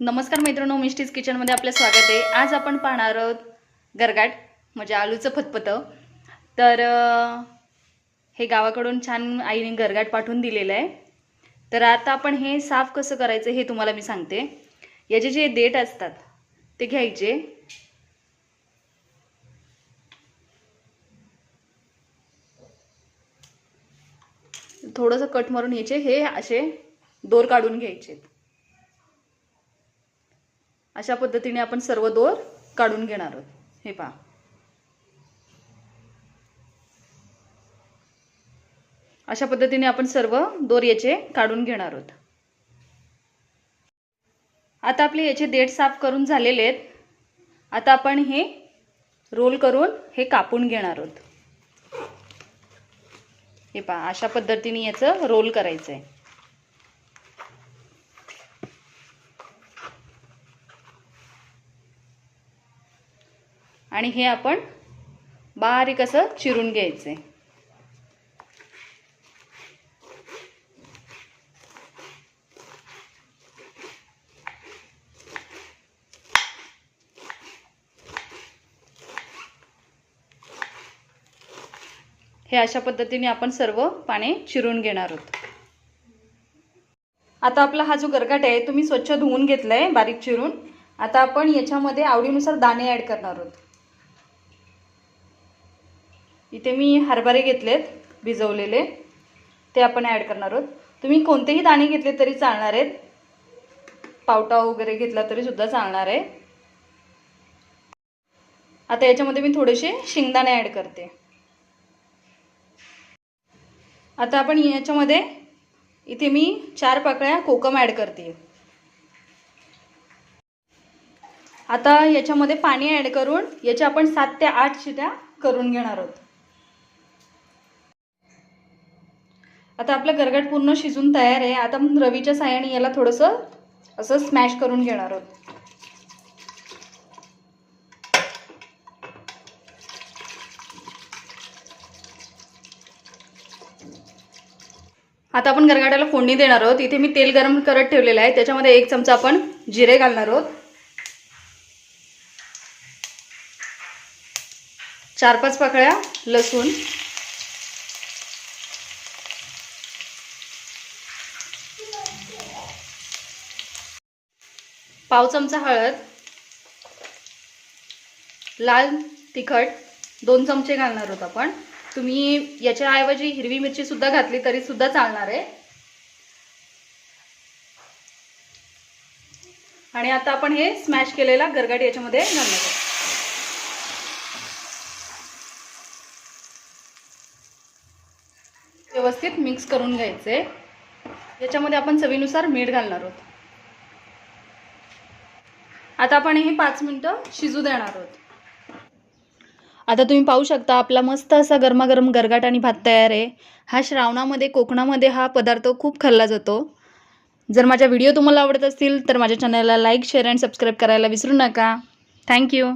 नमस्कार मित्रांनो मिस्टीज किचनमध्ये आपलं स्वागत आहे. आज आपण पाहणार आहोत गरगाट म्हणजे आलूचं फतफतं. तर हे गावाकडून छान आईने गरगाट पाठवून दिलेलं आहे. तर आता आपण हे साफ कसं करायचं हे तुम्हाला मी सांगते. याचे जे देठ असतात ते घ्यायचे. थोडंसं कट मारून यायचे हे असे दोर काढून घ्यायचे अशा पद्धतीने आपण सर्व दोर काढून घेणार आहोत. हे पहा. अशा पद्धतीने आपण सर्व दोर याचे काढून घेणार आहोत. आता आपले याचे देठ साफ करून झालेले आहेत. आता आपण हे रोल करून हे कापून घेणार आहोत. हे पहा अशा पद्धतीने याचं रोल करायचं आहे आणि हे आपण बारीक असं चिरून घ्यायचं. आहे हे अशा पद्धतीने आपण सर्व पाने चिरून घेणार आहोत. आता आपला हा जो गरगाट आहे तुम्ही स्वच्छ धुवून घेतलाय बारीक चिरून. आता आपण याच्यामध्ये आवडीनुसार दाणे ॲड करणार आहोत. इथे मी हरभरे घेतलेत भिजवलेले. ते आपण ॲड करणार आहोत. तुम्ही कोणतेही दाणे घेतले तरी चालणार आहेत. पावटा वगैरे घेतला तरी सुद्धा चालणार आहे. आता याच्यामध्ये मी थोडेसे शेंगदाणे ॲड करते. आता आपण याच्यामध्ये इथे मी चार पाकळ्या कोकम ॲड करते. आता याच्यामध्ये पाणी ॲड करून याच्या आपण सात ते आठ शिट्या करून घेणार आहोत. आता आपलं गरगट पूर्ण शिजून तयार आहे. आता मग रवीच्या साह्याने याला थोडंसं असं स्मॅश करून घेणार आहोत. आता आपण गरगाट्याला फोडणी देणार आहोत. इथे मी तेल गरम करत ठेवलेलं आहे. त्याच्यामध्ये एक चमचा आपण जिरे घालणार आहोत. चार पाच पाकळ्या लसूण. पाव चमचा हळद लाल तिखट दोन चमचे घालणार आहोत आपण. तुम्ही याच्याऐवजी हिरवी मिरची सुद्धा घातली तरी सुद्धा चालणार आहे. आणि आता आपण हे स्मॅश केलेला गरगाट याच्यामध्ये घालणार आहोत. व्यवस्थित मिक्स करून घ्यायचे. याच्यामध्ये आपण चवीनुसार मीठ घालणार आहोत. आता आपण हे पाच मिनटं शिजू देणार आहोत. आता तुम्ही पाहू शकता आपला मस्त असा गरमागरम गरगाट आणि भात तयार आहे. हा श्रावणामध्ये कोकणामध्ये हा पदार्थ खूप खाल्ला जातो. जर माझ्या व्हिडिओ तुम्हाला आवडत असतील तर माझ्या चॅनलला लाईक शेअर अँड सबस्क्राईब करायला विसरू नका. थँक्यू